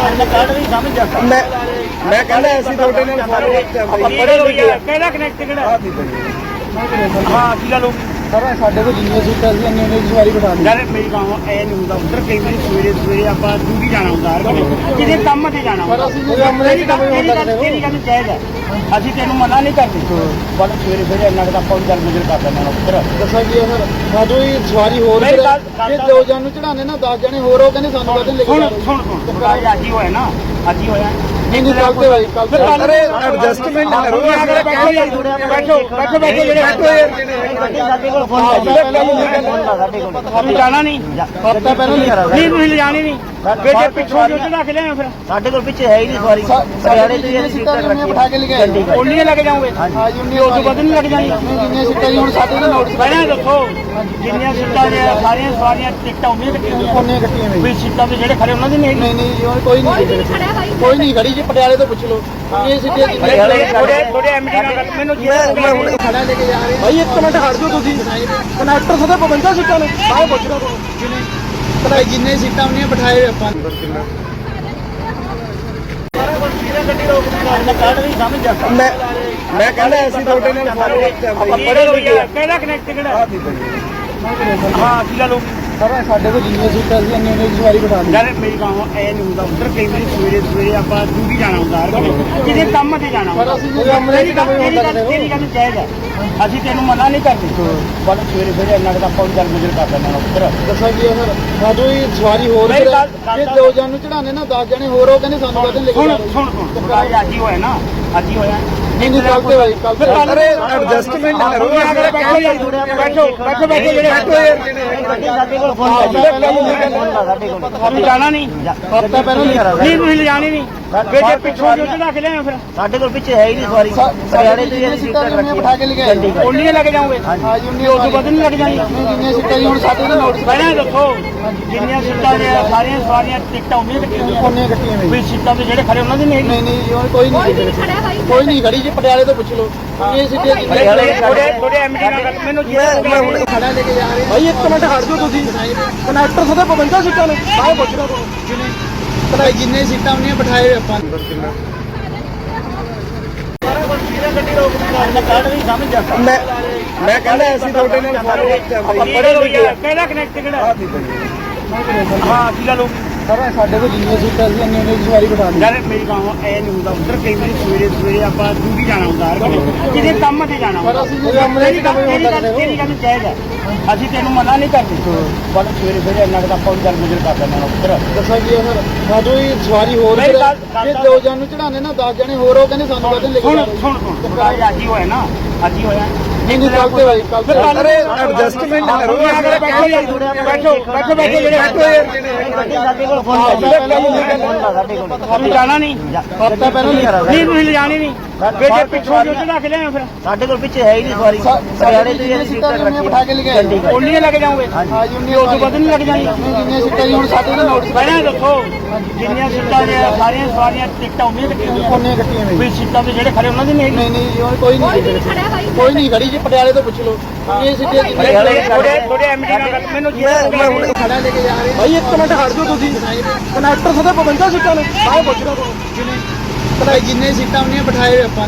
ਮੈਂ ਮੈਂ ਕਹਿੰਦਾ ਅਸੀਂ ਤੁਹਾਡੇ ਨਾਲ ਆਪਾਂ ਪੜੇ ਹੋਈ ਹੈ ਕਿਹੜਾ ਕਨੈਕਟ ਕਿਹੜਾ? ਹਾਂ ਕੀ ਹੋ ਗਈ? ਸਰ ਸਾਡੇ ਕੋਲ ਜਿੰਨੀਆਂ ਸੀਟਾਂ ਸੀ ਇੰਨੀ ਇੰਨੀ ਸਵਾਰੀ ਬਿਠਾ ਲਈ। ਯਾਰ ਮੇਰੀ ਗਾਂ ਐ ਨਹੀਂ ਹੁੰਦਾ। ਉੱਧਰ ਕਈ ਵਾਰੀ ਸਵੇਰੇ ਸਵੇਰੇ ਆਪਾਂ ਡਿਊਟੀ ਜਾਣਾ ਹੁੰਦਾ ਕਿਤੇ ਕੰਮ ਤੇ ਜਾਣਾ ਪਰ ਅਸੀਂ ਜੇ ਕੰਮ ਨਹੀਂ ਕੰਮ ਹੁੰਦਾ ਤੇਰੀ ਗੱਲ ਜਾਇਜ਼ ਹੈ। ਅਸੀਂ ਤੈਨੂੰ ਮਨਾ ਨਹੀਂ ਕਰਦੇ ਪਰ ਸਵੇਰੇ ਸਵੇਰੇ ਇੰਨਾ ਕੁ ਤਾਂ ਆਪਾਂ ਵੀ ਗੱਲ ਗੁਜ਼ਰ ਕਰ ਦਿੰਦੇ ਹਾਂ ਉੱਧਰ ਦੱਸਾਂ ਕੀ ਹੈ ਸਰ ਸਾਡੋ ਹੀ ਸਵਾਰੀ ਹੋਰ ਮੇਰੀ ਫਿਰ ਗੱਲ- ਗੱਲ ਜੇ ਤਾਂ- ਦੋ ਜਣ ਨੂੰ ਚੜਾਣੇ ਨਾ 10 ਜਣੇ ਹੋਰ ਉਹ ਕਹਿੰਦੇ ਸਾਨੂੰ ਕਦੇ ਲੈ ਕੇ ਸੁਣ ਜਾਓ ਸੁਣ ਸੁਣ ਥੋੜਾ ਜਿਹਾ ਅੱਜ ਹੀ ਹੋਇਆ ਨਾ ਅੱਜ ਹੀ ਹੋਇਆ ਨਹੀਂ ਨਹੀਂ ਕੱਲ ਤੇ ਭਾਈ ਕੱਲ ਤੇ ਅਰੇ ਐਡਜਸਟਮੈਂਟ ਕਰੋ ਬੈਠੋ ਯਾਰ, ਬੈਠੋ ਬੈਠੋ ਬੈਠੋ ਜਿਹੜੇ ਸਾਡੇ ਕੋਲ ਫੋਨ ਸਾਡੇ ਕੋਲ ਤੁਸੀਂ ਜਾਣਾ ਨਹੀਂ ਹਫਤਾ ਪਹਿਲਾਂ ਨਹੀਂ ਕਰਾ ਨਹੀਂ ਤੁਸੀਂ ਲਿਜਾਣੀ ਨਹੀਂ ਫਿਰ ਜੇ ਪਿੱਛੋਂ ਜੋ ਚੜਾ ਕੇ ਲਿਆਏ ਫਿਰ ਸਾਡੇ ਕੋਲ ਪਿੱਛੇ ਹੈ ਹੀ ਨਹੀਂ ਸਵਾਰੀ ਸਾਡੇ ਜਿੰਨੀਆਂ ਸੀਟਾਂ ਨੇ ਬਿਠਾ ਕੇ ਲੈ ਗਏ ਉੰਨੀਆਂ ਲੱਗ ਜਾਓਗੇ? ਹਾਂ ਜੀ ਉਨੀ ਉਸ ਤੋਂ ਵੱਧ ਨਹੀਂ ਲੱਗ ਜਾਣੀ? ਜਿੰਨੀਆਂ ਸੀਟਾਂ ਜੀ ਹੁਣ ਸਾਡੇ ਨਾਲ ਨੋਟਿਸ ਪਹਿਲਾਂ ਦੱਸੋ ਜਿੰਨੀਆਂ ਸੀਟਾਂ ਨੇ ਸਾਰੀਆਂ ਸਵਾਰੀਆਂ ਟਿਕਟਾਂ ਉੰਨੀਆਂ ਕੱਟੀਆਂ ਹੋਈਆਂ। ਕੋਨੇ ਕੱਟੀਆਂ ਹੋਈਆਂ। ਵੀ ਸੀਟਾਂ ਤੇ ਜਿਹੜੇ ਖੜੇ ਉਹਨਾਂ ਦੀ ਨਹੀਂ ਨਹੀਂ ਨਹੀਂ ਜੀ ਹੁਣ ਕੋਈ ਨਹੀਂ ਕੋਈ ਨਹੀਂ ਖੜੀ ਜੀ ਪਟਿਆਲੇ ਤੋਂ ਪੁੱਛ ਲਓ। ਇਹ ਸੀਟਾਂ ਥੋੜੇ ਥੋੜੇ ਥੋੜੇ ਐਮਡੀ ਨਾਲ ਗੱਲ- ਮੈਨੂੰ ਮੈਂ ਹੁਣ ਖੜਾ ਲੈ ਕੇ ਜਾ ਰਹੇ ਭਾਈ ਇੱਕ ਮਿੰਟ ਖੜ ਜਾਓ ਤੁਸੀਂ। ਕਨੈਕਟਰ ਸਦੇ 52 ਸੀਟਾਂ ਨੇ। ਆਹ ਪੁੱਛ ਜਿੰਨੇ ਸੀਟਾਂ ਉਹਨੀਆਂ ਬਿਠਾਏ ਆਪਾਂ ਮੈਂ ਮੈਂ ਕਹਿੰਦਾ ਅਸੀਂ ਤੁਹਾਡੇ ਨਾਲ ਫੋਲੋ ਆਪਾਂ ਪੜੇ ਕਿਹੜਾ ਕਨੈਕਟ ਕਿਹੜਾ? ਹਾਂ ਕੀ ਗੱਲ ਹੋ ਗਈ? ਸਰ ਸਾਡੇ ਕੋਲ ਜਿੰਨੀਆਂ ਸੀਟਾਂ ਸੀ ਇੰਨੀ ਇੰਨੀ ਸਵਾਰੀ ਬਿਠਾ ਲਈ ਯਾਰ ਮੇਰੀ ਗਾਂ ਐ ਨਹੀਂ ਹੁੰਦਾ ਉੱਧਰ ਕਈ ਵਾਰੀ ਸਵੇਰੇ ਸਵੇਰੇ ਆਪਾਂ ਡਿਊਟੀ ਜਾਣਾ ਹੁੰਦਾ ਹਰ ਵੇਲੇ ਕਿਤੇ ਕੰਮ ਤੇ ਜਾਣਾ ਪਰ ਅਸੀਂ ਜੇ ਕੰਮ ਨਹੀਂ ਕੰਮ ਤੇਰੀ ਹੁੰਦਾ ਗੱਲ ਤੇਰੀ ਗੱਲ ਜਾਇਜ਼ ਹੈ ਅਸੀਂ ਤੈਨੂੰ ਮਨਾ ਨਹੀਂ ਕਰਦੇ ਪਰ ਸਵੇਰੇ ਸਵੇਰੇ ਇੰਨਾ ਕੁ ਤਾਂ ਆਪਾਂ ਵੀ ਗੱਲ ਗੁਜ਼ਰ ਕਰ ਦਿੰਦੇ ਹਾਂ ਉੱਧਰ ਦੱਸਾਂ ਕੀ ਹੈ ਸਰ ਸਾਡੋ ਹੀ ਸਵਾਰੀ ਹੋਰ ਜੇ ਤਾਂ- ਦੋ ਜਣ ਨੂੰ ਚੜਾਣੇ ਨਾ 10 ਜਣੇ ਹੋਰ ਉਹ ਕਹਿੰਦੇ ਸਾਨੂੰ ਕਦੇ ਲੈ ਕੇ ਸੁਣ ਜਾਓ ਸੁਣ ਸੁਣ ਥੋੜਾ ਜਿਹਾ ਅੱਜ ਹੀ ਹੋਇਆ ਨਾ ਅੱਜ ਹੀ ਹੋਇਆ ਨਹੀਂ ਨਹੀਂ ਕੱਲ ਤੇ ਭਾਈ ਕੱਲ ਤੇ ਅਰੇ ਐਡਜਸਟਮੈਂਟ ਕਰੋ ਬੈਠੋ ਯਾਰ, ਬੈਠੋ ਬੈਠੋ ਬੈਠੋ ਜਿਹੜੇ ਸਾਡੇ ਕੋਲ ਫੋਨ ਸਾਡੇ ਕੋਲ ਤੁਸੀਂ ਜਾਣਾ ਨਹੀਂ। ਹਫਤਾ ਪਹਿਲਾਂ ਨਹੀਂ ਕਰਾ ਨਹੀਂ ਤੁਸੀਂ ਲਿਜਾਣੀ ਨਹੀਂ। ਫਿਰ ਜੇ ਪਿੱਛੋਂ ਜੋ ਚੜਾ ਕੇ ਲਿਆਏ ਫਿਰ। ਸਾਡੇ ਕੋਲ ਪਿੱਛੇ ਹੈ ਹੀ ਨਹੀਂ ਸਵਾਰੀ। ਸਾਡੇ ਜਿੰਨੀਆਂ ਸੀਟਾਂ ਨੇ ਬਿਠਾ ਕੇ ਲੈ ਗਏ? ਉੰਨੀਆਂ ਲੱਗ ਜਾਓਗੇ? ਹਾਂ ਜੀ ਉਨੀ ਉਸ ਤੋਂ ਵੱਧ ਨਹੀਂ ਲੱਗ ਜਾਣੀ? ਜਿੰਨੀਆਂ ਸੀਟਾਂ ਜੀ ਹੁਣ ਸਾਡੇ ਨਾਲ ਨੋਟਿਸ ਪਹਿਲਾਂ ਦੱਸੋ ਜਿੰਨੀਆਂ ਸੀਟਾਂ ਨੇ ਸਾਰੀਆਂ ਸਵਾਰੀਆਂ ਟਿਕਟਾਂ ਉੰਨੀਆਂ ਕੱਟੀਆਂ ਹੋਈਆਂ। ਕੋਨੇ ਕੱਟੀਆਂ ਹੋਈਆਂ। ਵੀ ਸੀਟਾਂ ਤੇ ਜਿਹੜੇ ਖੜੇ ਉਹਨਾਂ ਦੀ ਨਹੀਂ ਨਹੀਂ ਨਹੀਂ ਜੀ ਹੁਣ ਕੋਈ ਨਹੀਂ ਕੋਈ ਨਹੀਂ ਖੜੀ ਜੀ ਪਟਿਆਲੇ ਤੋਂ ਪੁੱਛ ਲਓ। ਇਹ ਸੀਟਾਂ ਥੋੜੇ ਥੋੜੇ ਐਮਡੀ ਨਾਲ ਗੱਲ- ਮੈਨੂੰ ਮੈਂ ਹੁਣ ਖੜਾ ਲੈ ਕੇ ਜਾ ਰਹੇ। ਭਾਈ ਇੱਕ ਮਿੰਟ ਖੜ ਜਾਓ ਤੁਸੀਂ। ਕਨੈਕਟਰ ਸਦੇ 52 ਸੀਟਾਂ ਨੇ। ਆਹ ਪੁੱਛ ਰਿਹਾ ਤੁਹਾਨੂੰ ਜਿੰਨੇ ਸੀਟਾਂ ਉਹਨੀਆਂ ਬਿਠਾਏ ਆਪਾਂ। ਮੈਂ ਮੈਂ ਕਹਿੰਦਾ ਅਸੀਂ ਤੁਹਾਡੇ ਨਾਲ ਫੋਲੋ ਆਪਾਂ ਪੜੇ ਹੋਈ ਹੈ ਕਿਹੜਾ ਕਨੈਕਟ ਕਿਹੜਾ ਹਾਂ ਕੀ ਗੱਲ ਹੋ ਗਈ ਸਰ ਸਾਡੇ ਕੋਲ ਜਿੰਨੀਆਂ ਸੀਟਾਂ ਸੀ ਇੰਨੀ ਇੰਨੀ ਸਵਾਰੀ ਬਿਠਾ ਲਈ। ਯਾਰ ਮੇਰੀ ਗਾਂ ਐ ਨਹੀਂ ਹੁੰਦਾ ਉੱਧਰ ਕਈ ਵਾਰੀ ਸਵੇਰੇ ਸਵੇਰੇ ਆਪਾਂ ਡਿਊਟੀ ਜਾਣਾ ਹੁੰਦਾ ਹਰ ਵੇਲੇ। ਕਿਤੇ ਕੰਮ ਤੇ ਜਾਣਾ ਪਰ ਅਸੀਂ ਜੇ ਕੰਮ ਨਹੀਂ ਕੰਮ ਤੇਰੀ ਗੱਲ ਤੇਰੀ ਗੱਲ ਜਾਇਜ਼ ਹੈ। ਅਸੀਂ ਤੈਨੂੰ ਮਨਾ ਨਹੀਂ ਕਰਦੇ। ਪਰ ਸਵੇਰੇ ਸਵੇਰੇ ਇੰਨਾ ਕੁ ਆਪਾਂ ਗੱਲ ਗੁਜ਼ਰ ਕਰ ਹਾਂ ਉੱਧਰ। ਦੱਸਾਂ ਕੀ ਹੈ ਸਰ ਸਾਡੋ ਹੀ ਸਵਾਰੀ ਹੋਰ ਜੇ ਦੋ ਜਣ ਨੂੰ ਚੜਾਣੇ ਨਾ 10 ਜਣੇ ਹੋਰ ਉਹ ਕਹਿੰਦੇ ਸਾਨੂੰ ਕਦੇ ਲੈ ਕੇ ਸੁਣ ਸੁਣ ਸੁਣ। ਅੱਜ ਹੀ ਹੋਇਆ ਨਾ। ਅੱਜ ਹੀ ਹੋਇਆ। ਨਹੀਂ ਨਹੀਂ ਕੱਲ ਤੇ ਭਾਈ ਕੱਲ ਤੇ ਅਰੇ ਐਡਜਸਟਮੈਂਟ ਕਰੋ ਬੈਠੋ ਯਾਰ, ਬੈਠੋ ਬੈਠੋ ਬੈਠੋ ਜਿਹੜੇ ਸਾਡੇ ਕੋਲ ਫੋਨ ਸਾਡੇ ਕੋਲ ਤੁਸੀਂ ਜਾਣਾ ਨਹੀਂ ਹਫਤਾ ਪਹਿਲਾਂ ਨਹੀਂ ਕਰਾ ਨਹੀਂ ਤੁਸੀਂ ਲਿਜਾਣੀ ਨਹੀਂ ਫਿਰ ਜੇ ਪਿੱਛੋਂ ਜੋ ਚੜਾ ਕੇ ਲਿਆਏ ਫਿਰ ਸਾਡੇ ਕੋਲ ਪਿੱਛੇ ਹੈ ਹੀ ਨਹੀਂ ਸਵਾਰੀ ਸਾਡੇ ਜਿੰਨੀਆਂ ਸੀਟਾਂ ਨੇ ਬਿਠਾ ਕੇ ਲੈ ਗਏ ਉੰਨੀਆਂ ਲੱਗ ਜਾਓਗੇ ਹਾਂ ਜੀ ਉਨੀ ਉਸ ਤੋਂ ਵੱਧ ਨਹੀਂ ਲੱਗ ਜਾਣੀ ਜਿੰਨੀਆਂ ਸੀਟਾਂ ਜੀ ਹੁਣ ਸਾਡੇ ਨਾਲ ਨੋਟਿਸ ਪਹਿਲਾਂ ਦੱਸੋ ਜਿੰਨੀਆਂ ਸੀਟਾਂ ਨੇ ਸਾਰੀਆਂ ਸਵਾਰੀਆਂ ਟਿਕਟਾਂ ਉੰਨੀਆਂ ਕੱਟੀਆਂ ਹੋਈਆਂ ਕੋਨੇ ਕੱਟੀਆਂ ਹੋਈਆਂ ਵੀ ਸੀਟਾਂ ਤੇ ਜਿਹੜੇ ਖੜੇ ਉਹਨਾਂ ਦੀ ਨਹੀਂ ਨਹੀਂ ਨਹੀਂ ਜੀ ਹੁਣ ਕੋਈ ਨਹੀਂ ਕੋਈ ਨਹੀਂ ਖੜੀ ਜੀ ਪਟਿਆਲੇ ਤੋਂ ਪੁੱਛ ਲਓ। ਇਹ ਸੀਟਾਂ ਥੋੜੇ ਥੋੜੇ ਐਮਡੀ ਨਾਲ ਗੱਲ- ਮੈਨੂੰ ਮੈਂ ਹੁਣ ਖੜਾ ਲੈ ਕੇ ਜਾ ਰਹੇ ਭਾਈ ਇੱਕ ਮਿੰਟ ਖੜ ਜਾਓ ਤੁਸੀਂ। ਕਨੈਕਟਰ ਸਦੇ 52 ਸੀਟਾਂ ਨੇ। ਆਹ ਪੁੱਛ ਰਿਹਾ ਤੁਹਾਨੂੰ ਜਿੰਨੇ ਜਿੰਨੇ ਸੀਟਾਂ ਉਹਨੀਆਂ ਬਿਠਾਏ ਹੋਏ ਆਪਾਂ